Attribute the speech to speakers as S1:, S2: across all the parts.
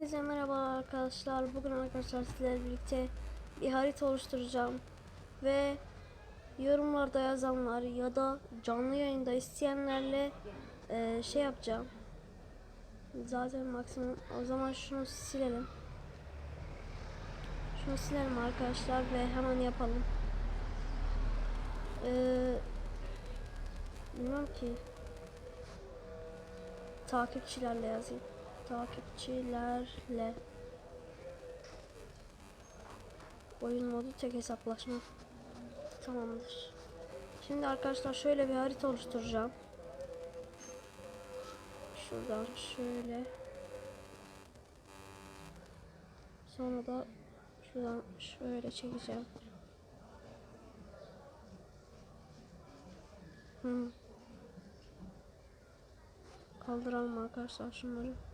S1: Herkese merhaba arkadaşlar. Bugün arkadaşlar sizlerle birlikte bir harita oluşturacağım. Ve yorumlarda yazanlar ya da canlı yayında isteyenlerle eee, şey yapacağım. Zaten maksimum. O zaman şunu silelim. Şunu silelim arkadaşlar ve hemen yapalım. Eee bilmem ki. Takipçilerle yazayım. Takipçilerle. Oyun modu tek hesaplaşma. Tamamdır. Şimdi arkadaşlar şöyle bir harita oluşturacağım. Şuradan şöyle. Sonra da şuradan şöyle çekeceğim. Hmm. Kaldıralım arkadaşlar şunları.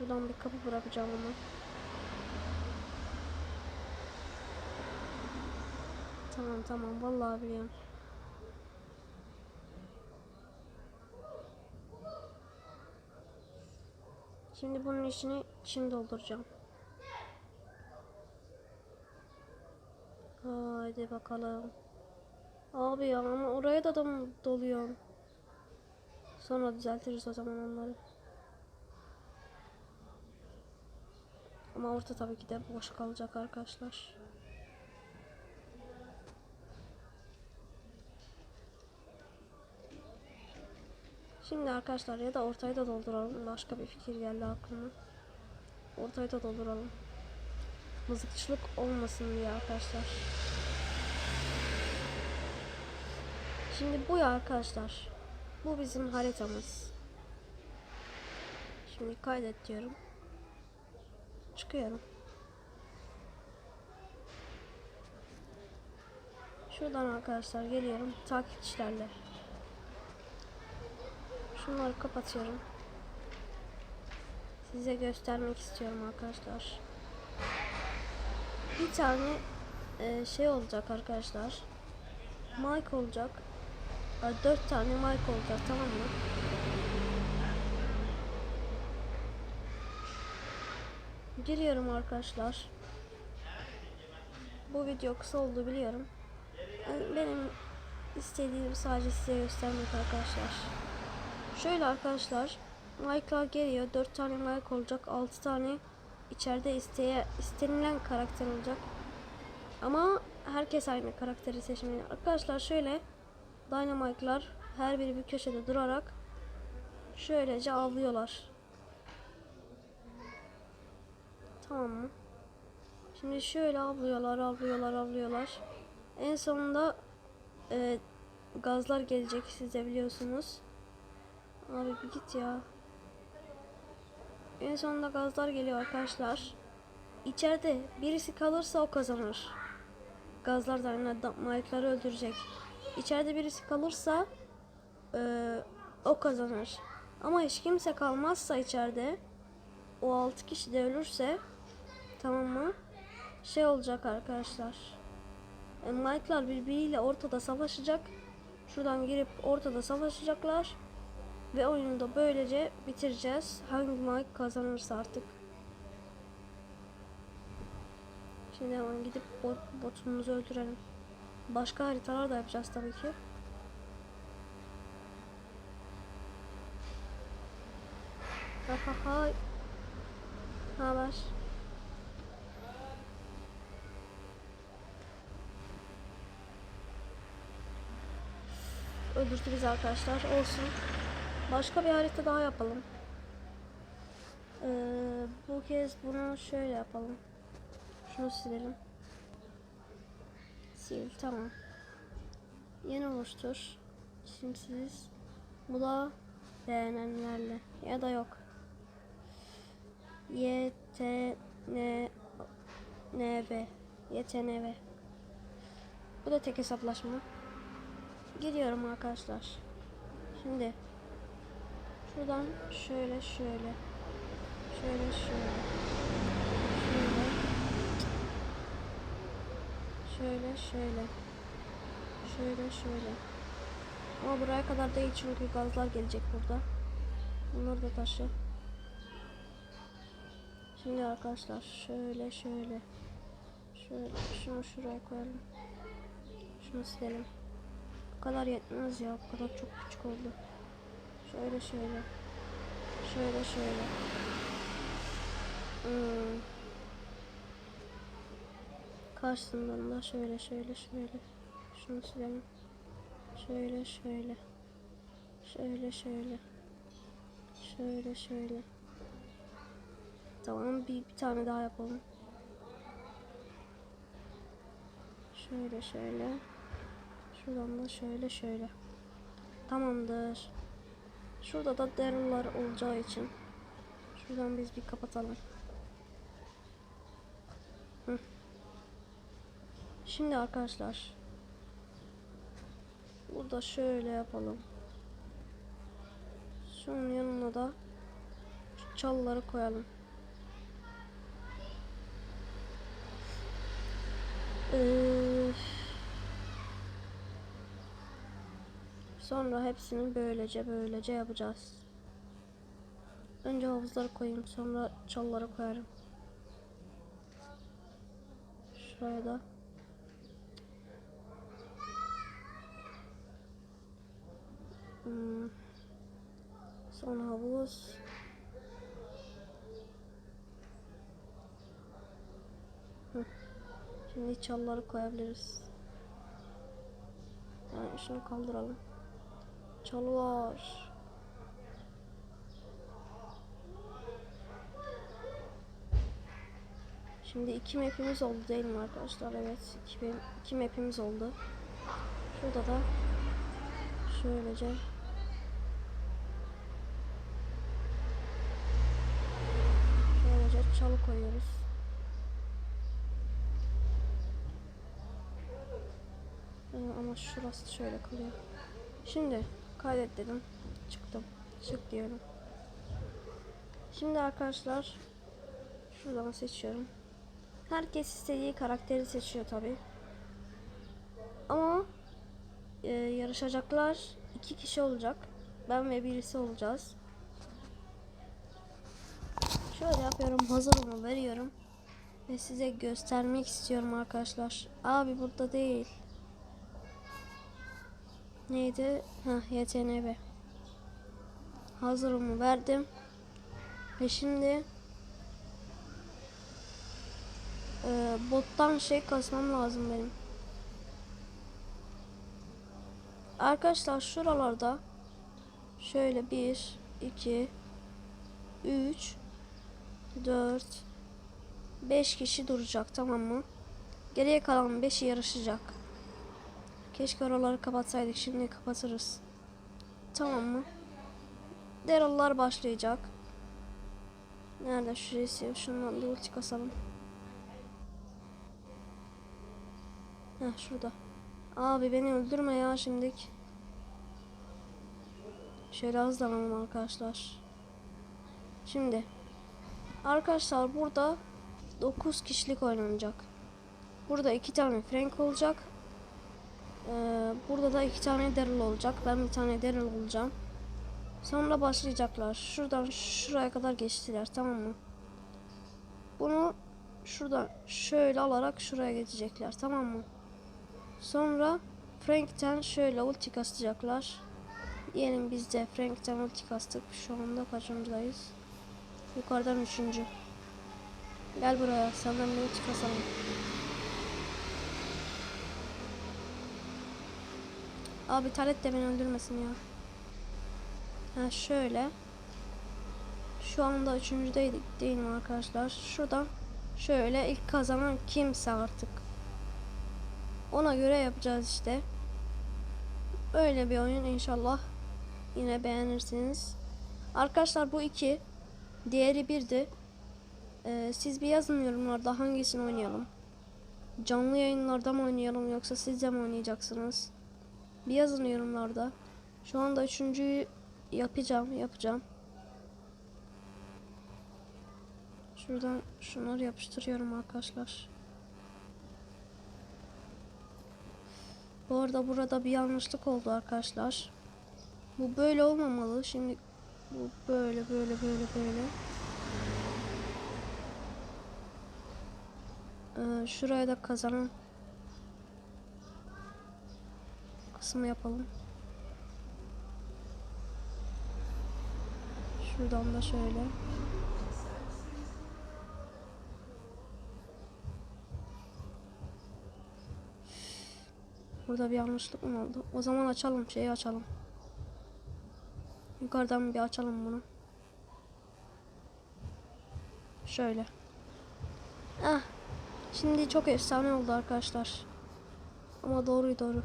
S1: Şuradan bir kapı bırakacağım ama. Tamam tamam vallahi biliyorum. Şimdi bunun içini çim dolduracağım. Haydi bakalım. Abi ya ama oraya da da mı doluyor? Sonra düzeltiriz o zaman onları. Ama orta tabii ki de boş kalacak arkadaşlar. Şimdi arkadaşlar ya da ortayı da dolduralım. Başka bir fikir geldi aklıma. Ortayı da dolduralım. Mızıkçılık olmasın diye arkadaşlar. Şimdi bu ya arkadaşlar. Bu bizim haritamız. Şimdi kaydet diyorum. Çıkıyorum. Şuradan arkadaşlar geliyorum takipçilerle. Şunları kapatıyorum. Size göstermek istiyorum arkadaşlar. Bir tane e, şey olacak arkadaşlar. Mic olacak. Ay, Dört tane mic olacak tamam mı? Giriyorum arkadaşlar. Bu video kısa oldu biliyorum. Benim istediğim sadece size göstermek arkadaşlar. Şöyle arkadaşlar. Mike'lar geliyor. 4 tane Mike olacak. 6 tane içeride isteye, istenilen karakter olacak. Ama herkes aynı karakteri seçmeli. Arkadaşlar şöyle Dynamite'lar her biri bir köşede durarak şöylece avlıyorlar. Tamam mı? Şimdi şöyle avlıyorlar, avlıyorlar, avlıyorlar. En sonunda e, gazlar gelecek siz de biliyorsunuz. Abi bir git ya. En sonunda gazlar geliyor arkadaşlar. İçeride birisi kalırsa o kazanır. Gazlar da yani Mike'ları öldürecek. İçeride birisi kalırsa e, o kazanır. Ama hiç kimse kalmazsa içeride o 6 kişi de ölürse tamam mı? Şey olacak arkadaşlar. E, Mike'lar birbiriyle ortada savaşacak. Şuradan girip ortada savaşacaklar. Ve oyunu da böylece bitireceğiz. Hangi Mike kazanırsa artık. Şimdi hemen gidip bot, botumuzu öldürelim. Başka haritalar da yapacağız tabii ki. Ha ha ha. Haber? Öldürdü bizi arkadaşlar. Olsun. Başka bir harita daha yapalım. Ee, bu kez bunu şöyle yapalım. Şunu silelim. Sil tamam. Yeni oluştur. Simsiz. Bu da beğenenlerle. Ya da yok. Y T N N B Y T N B. Bu da tek hesaplaşma. Gidiyorum arkadaşlar. Şimdi şuradan şöyle şöyle şöyle şöyle şöyle şöyle şöyle şöyle şöyle ama buraya kadar değil çünkü gazlar gelecek burada Bunları da taşı. Şimdi arkadaşlar şöyle şöyle. Şöyle şunu şuraya koyalım. Şunu silelim. Bu kadar yetmez ya. Bu kadar çok küçük oldu. Şöyle şöyle. Şöyle şöyle. Hmm. Karşısından da şöyle şöyle şöyle. Şunu silelim. Şöyle şöyle. Şöyle şöyle. Şöyle şöyle. Tamam bir, bir tane daha yapalım. Şöyle şöyle. Şuradan da şöyle şöyle. Tamamdır. Şurada da derunlar olacağı için. Şuradan biz bir kapatalım. Hı. Şimdi arkadaşlar. Burada şöyle yapalım. Şunun yanına da şu çalıları koyalım. Ee, sonra hepsini böylece böylece yapacağız. Önce havuzları koyayım sonra çalıları koyarım. Şuraya da. Hmm. Sonra havuz. Şimdi çalıları koyabiliriz. Yani şunu kaldıralım. Çalı var. Şimdi iki map'imiz oldu değil mi arkadaşlar? Evet. iki, iki map'imiz oldu. Şurada da şöylece şöylece çalı koyuyoruz. Ee, ama şurası şöyle kalıyor. Şimdi kaydet dedim. Çıktım. Çık diyorum. Şimdi arkadaşlar şuradan seçiyorum. Herkes istediği karakteri seçiyor tabi. Ama e, yarışacaklar iki kişi olacak. Ben ve birisi olacağız. Şöyle yapıyorum. Hazırımı veriyorum. Ve size göstermek istiyorum arkadaşlar. Abi burada değil. Neydi? Ha YTNB. Hazırımı verdim. Ve şimdi e, bottan şey kasmam lazım benim. Arkadaşlar şuralarda şöyle 1 2 3 4 5 kişi duracak tamam mı? Geriye kalan 5'i yarışacak. Keşke oraları kapatsaydık. Şimdi kapatırız. Tamam mı? Daryl'lar başlayacak. Nerede şu resim? Şundan bir ulti kasalım. Heh şurada. Abi beni öldürme ya şimdik. Şöyle hızlanalım arkadaşlar. Şimdi. Arkadaşlar burada 9 kişilik oynanacak. Burada 2 tane Frank olacak. Ee, burada da 2 tane Daryl olacak. Ben bir tane Daryl olacağım. Sonra başlayacaklar. Şuradan şuraya kadar geçtiler tamam mı? Bunu şuradan şöyle alarak şuraya geçecekler tamam mı? Sonra Frank'ten şöyle ulti kasacaklar. Diyelim biz de Frank'ten ulti kastık. Şu anda kaçıncıdayız? Yukarıdan üçüncü. Gel buraya senden bir ulti kasalım. Abi taret de beni öldürmesin ya. Ha şöyle. Şu anda üçüncüdeydik değil mi arkadaşlar? Şuradan şöyle ilk kazanan kimse artık. Ona göre yapacağız işte. Öyle bir oyun inşallah. Yine beğenirsiniz. Arkadaşlar bu iki. Diğeri birdi. Ee, siz bir yazın yorumlarda hangisini oynayalım. Canlı yayınlarda mı oynayalım yoksa siz de mi oynayacaksınız? Bir yazın yorumlarda. Şu anda üçüncüyü yapacağım, yapacağım. Şuradan şunları yapıştırıyorum arkadaşlar. Bu arada burada bir yanlışlık oldu arkadaşlar. Bu böyle olmamalı. Şimdi Bu böyle böyle böyle böyle. Ee, şuraya da kazanın kısmı yapalım. Şuradan da şöyle. Burada bir yanlışlık mı oldu? O zaman açalım şeyi açalım. Yukarıdan bir açalım bunu. Şöyle. Ah. Şimdi çok efsane oldu arkadaşlar. Ama doğruyu doğru.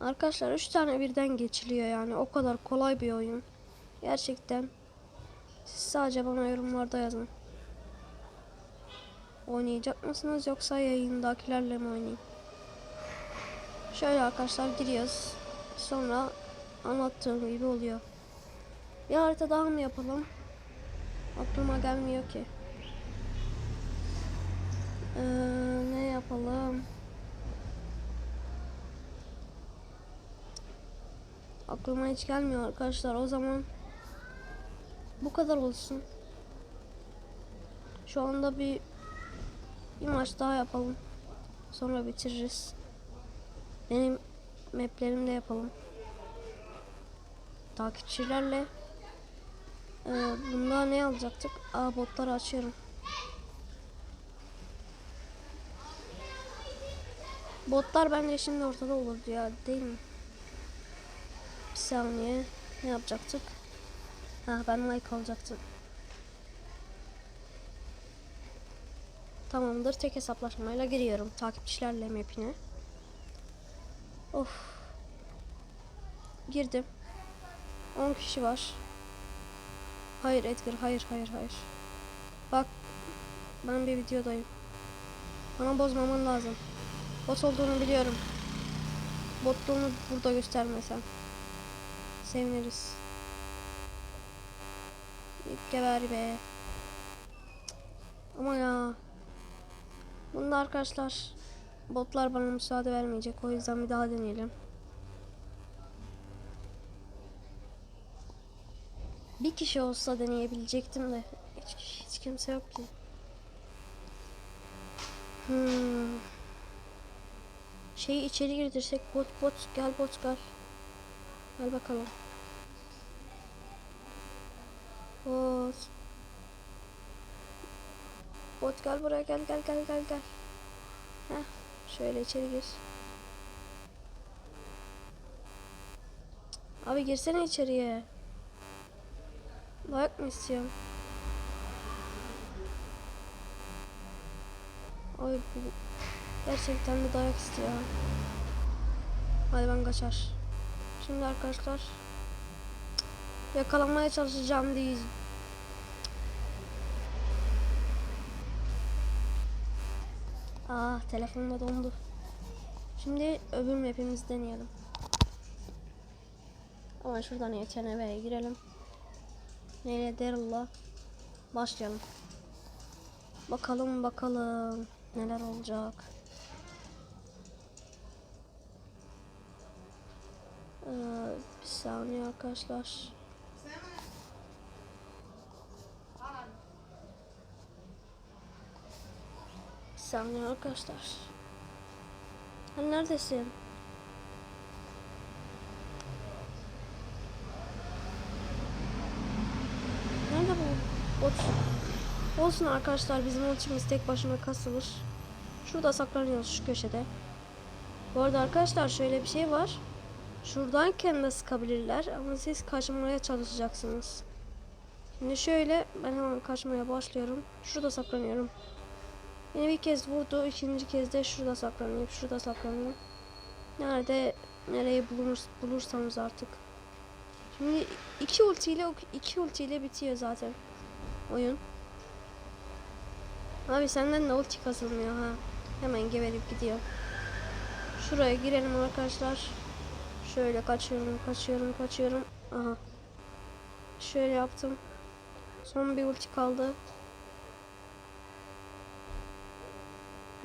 S1: Arkadaşlar 3 tane birden geçiliyor yani. O kadar kolay bir oyun. Gerçekten. Siz sadece bana yorumlarda yazın. Oynayacak mısınız yoksa yayındakilerle mi oynayayım? Şöyle arkadaşlar giriyoruz. Sonra anlattığım gibi oluyor. Bir harita daha mı yapalım? Aklıma gelmiyor ki. Ee, ne yapalım? Aklıma hiç gelmiyor arkadaşlar. O zaman bu kadar olsun. Şu anda bir bir maç daha yapalım. Sonra bitiririz. Benim maplerimde yapalım. Takipçilerle ee, bunda ne alacaktık? Aa botları açıyorum. Botlar bence şimdi ortada olurdu ya değil mi? Saniye. Ne yapacaktık? Ha ben like alacaktım. Tamamdır. Tek hesaplaşmayla giriyorum. Takipçilerle mapine. Of. Girdim. 10 kişi var. Hayır Edgar. Hayır hayır hayır. Bak. Ben bir videodayım. Bana bozmaman lazım. Bot olduğunu biliyorum. Botluğunu burada göstermesen. Seviniriz. Geber be. Ama ya. Bunda arkadaşlar botlar bana müsaade vermeyecek. O yüzden bir daha deneyelim. Bir kişi olsa deneyebilecektim de hiç, hiç kimse yok ki. Hmm. Şeyi içeri girdirsek bot bot gel bot gel. Gel bakalım. Bot. Bot gel buraya gel gel gel gel gel. Heh, şöyle içeri gir. Abi girsene içeriye. Dayak mı istiyorum? Ay bu gerçekten de dayak istiyor. Hadi ben kaçar. Şimdi arkadaşlar yakalamaya çalışacağım değil. Ah telefonda dondu. Şimdi öbür map'imizi deneyelim. Ama şuradan YTNV'ye girelim. Neyle Daryl'la başlayalım. Bakalım bakalım neler olacak. Ee, bir saniye arkadaşlar. Bir saniye arkadaşlar. Sen neredesin? Nerede bu bot? Olsun arkadaşlar bizim ultimiz tek başına kasılır. Şurada saklanıyoruz şu köşede. Bu arada arkadaşlar şöyle bir şey var. Şuradayken de sıkabilirler ama siz kaçmaya çalışacaksınız. Şimdi şöyle ben hemen kaçmaya başlıyorum. Şurada saklanıyorum. Beni bir kez vurdu. ikinci kez de şurada saklanayım. Şurada saklanayım. Nerede nereyi bulur, bulursanız artık. Şimdi iki ultiyle iki ultiyle bitiyor zaten oyun. Abi senden de ulti kazanmıyor ha. Hemen geberip gidiyor. Şuraya girelim arkadaşlar. Şöyle kaçıyorum, kaçıyorum, kaçıyorum. Aha. Şöyle yaptım. Son bir ulti kaldı.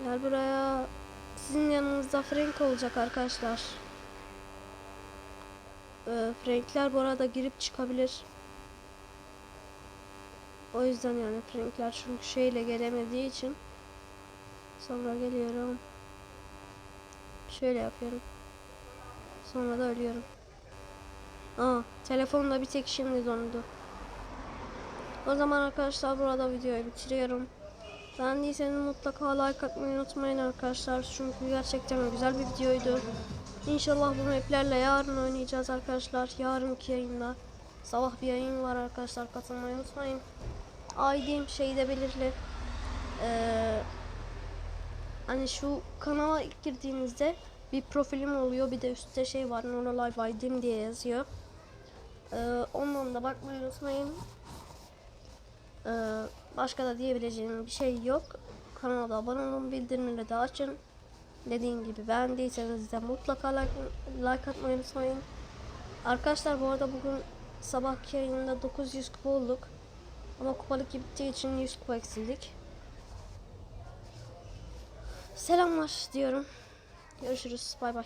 S1: Gel buraya. Sizin yanınızda Frank olacak arkadaşlar. Ee, Frankler bu arada girip çıkabilir. O yüzden yani Frankler çünkü şeyle gelemediği için sonra geliyorum. Şöyle yapıyorum. Sonra da ölüyorum. Aa, telefonda bir tek şimdi dondu. O zaman arkadaşlar burada videoyu bitiriyorum. Beğendiyseniz mutlaka like atmayı unutmayın arkadaşlar. Çünkü gerçekten güzel bir videoydu. İnşallah bu maplerle yarın oynayacağız arkadaşlar. Yarınki yayında. Sabah bir yayın var arkadaşlar. Katılmayı unutmayın. ID'm şeyde belirli. Ee, hani şu kanala girdiğinizde bir profilim oluyor. Bir de üstte şey var. Nora Live ID'm diye yazıyor. Ee, ondan da bakmayı unutmayın. Ee, başka da diyebileceğim bir şey yok. Kanala abone olun, bildirimleri de açın. Dediğim gibi beğendiyseniz de mutlaka like, like atmayı unutmayın. Arkadaşlar bu arada bugün sabahki yayında 900 kupa olduk. Ama kupalık bittiği için 100 kupa eksildik. Selamlar diyorum. Görüşürüz. Bay bay.